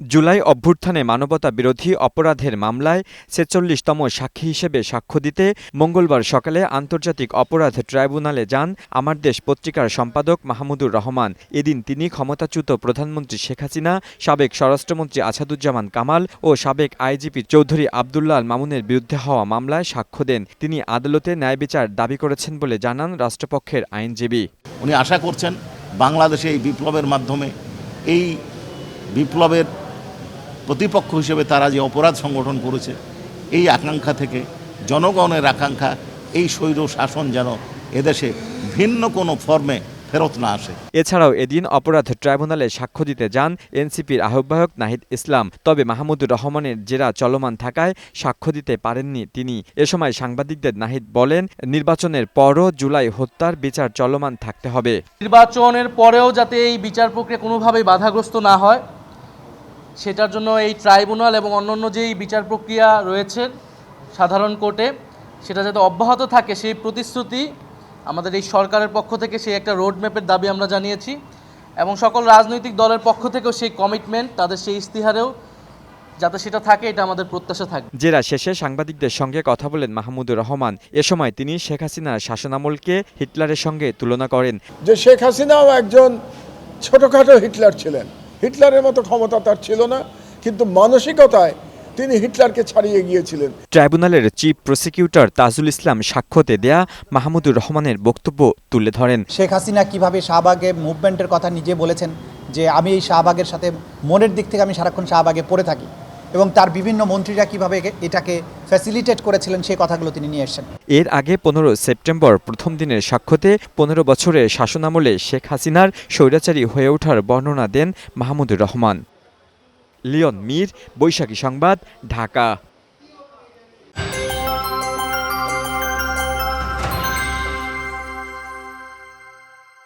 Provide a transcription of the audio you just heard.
জুলাই অভ্যুত্থানে মানবতা বিরোধী অপরাধের মামলায় ছেচল্লিশতম সাক্ষী হিসেবে সাক্ষ্য দিতে মঙ্গলবার সকালে আন্তর্জাতিক অপরাধ ট্রাইব্যুনালে যান আমার দেশ পত্রিকার সম্পাদক মাহমুদুর রহমান। এদিন তিনি ক্ষমতাচ্যুত প্রধানমন্ত্রী শেখ হাসিনা, সাবেক স্বরাষ্ট্রমন্ত্রী আসাদুজ্জামান কামাল ও সাবেক আইজিপি চৌধুরী আবদুল্লাহ মামুনের বিরুদ্ধে হওয়া মামলায় সাক্ষ্য দেন। তিনি আদালতে ন্যায় বিচার দাবি করেছেন বলে জানান রাষ্ট্রপক্ষের আইনজীবী। উনি আশা করছেন বাংলাদেশে এই বিপ্লবের মাধ্যমে এই বিপ্লবের প্রতিপক্ষ হিসেবে তারা যে অপরাধ সংগঠন করেছে এই আকাঙ্ক্ষা থেকে জনগণের আকাঙ্ক্ষা এই স্বৈর শাসন যেন এদেশে ভিন্ন কোনো ফর্মে ফেরত না আসে। এছাড়াও এদিন অপরাধ ট্রাইব্যুনালে সাক্ষ্য দিতে যান এনসিপির আহ্বায়ক নাহিদ ইসলাম। তবে মাহমুদুর রহমানের জেরা চলমান থাকায় সাক্ষ্য দিতে পারেননি তিনি। এ সময় সাংবাদিকদের নাহিদ বলেন নির্বাচনের পরও জুলাই হত্যার বিচার চলমান থাকতে হবে। নির্বাচনের পরেও যাতে এই বিচার প্রক্রিয়া কোনোভাবেই বাধাগ্রস্ত না হয় সেটার জন্য এই ট্রাইব্যুনাল এবং অন্যান্য যেই বিচার প্রক্রিয়া রয়েছে সাধারণ কোর্টে সেটা যাতে অব্যাহত থাকে সেই প্রতিশ্রুতি আমাদের এই সরকারের পক্ষ থেকে সেই একটা রোড ম্যাপের দাবি আমরা জানিয়েছি এবং সকল রাজনৈতিক দলের পক্ষ থেকেও সেই কমিটমেন্ট তাদের সেই ইস্তিহারেও যাতে সেটা থাকে এটা আমাদের প্রত্যাশা থাকবে। জেরা শেষে সাংবাদিকদের সঙ্গে কথা বলেন মাহমুদুর রহমান। এ সময় তিনি শেখ হাসিনার শাসনামলকে হিটলারের সঙ্গে তুলনা করেন। যে শেখ হাসিনাও একজন ছোটোখাটো হিটলার ছিলেন। হিটলারের মতো ক্ষমতা তার ছিল না কিন্তু মানসিকতায় তিনি হিটলারকে ছাড়িয়ে গিয়েছিলেন। ট্রাইব্যুনালের চিফ প্রসিকিউটর তাজুল ইসলাম সাক্ষ্যতে দেয়া মাহমুদুর রহমানের বক্তব্য তুলে ধরেন। শেখ হাসিনা কীভাবে শাহবাগে মুভমেন্টের কথা নিজে বলেছেন যে আমি এই শাহবাগের সাথে মনের দিক থেকে আমি সারাক্ষণ শাহবাগে পড়ে থাকি। এবং তার বিভিন্ন মন্ত্রীরা কীভাবে এটাকে ফ্যাসিলিটেট করেছিলেন, সেই কথাগুলো তিনি নিয়ে এসেছেন। এর আগে পনেরো সেপ্টেম্বর প্রথম দিনের সাক্ষ্যতে পনেরো বছরের শাসনামলে শেখ হাসিনার স্বৈরাচারী হয়ে ওঠার বর্ণনা দেন মাহমুদুর রহমান। লিওন মীর, বৈশাখী সংবাদ, ঢাকা।